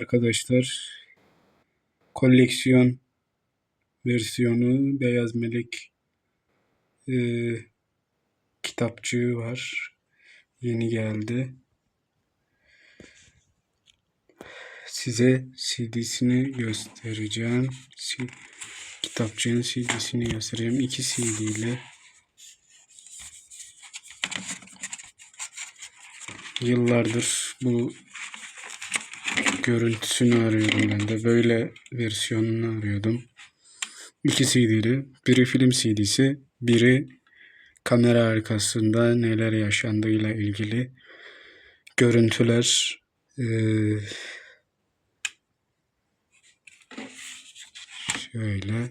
arkadaşlar. Koleksiyon versiyonu Beyaz Melek eee, kitapçığı var. Yeni geldi. Size CD'sini göstereceğim. C- kitapçığın CD'sini göstereceğim. İki CD ile yıllardır bu görüntüsünü arıyordum ben de. Böyle versiyonunu arıyordum. İki CD'li. Biri film CD'si, biri kamera arkasında neler yaşandığıyla ilgili görüntüler. Ee, şöyle.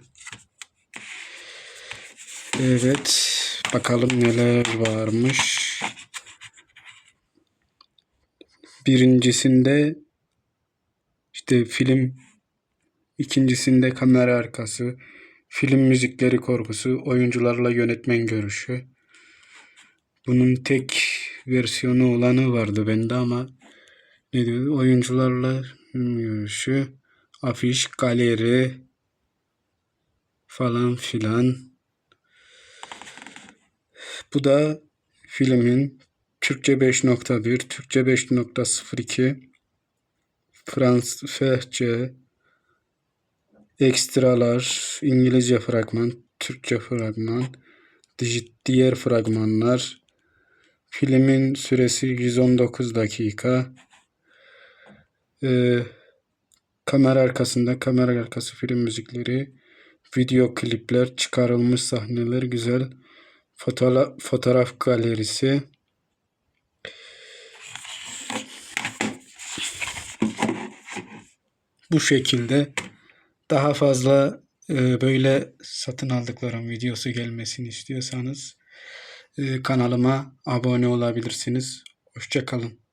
Evet. Bakalım neler varmış. Birincisinde işte film, ikincisinde kamera arkası, film müzikleri korkusu, oyuncularla yönetmen görüşü. Bunun tek versiyonu olanı vardı bende ama ne diyor? Oyuncularla görüşü, afiş, galeri falan filan. Bu da filmin Türkçe 5.1, Türkçe 5.02, Fransızca, ekstralar, İngilizce fragman, Türkçe fragman, diğer fragmanlar. Filmin süresi 119 dakika. Ee, kamera arkasında kamera arkası film müzikleri, video klipler, çıkarılmış sahneler, güzel fotoğraf, fotoğraf galerisi. Bu şekilde daha fazla e, böyle satın aldıklarım videosu gelmesini istiyorsanız e, kanalıma abone olabilirsiniz. Hoşça kalın.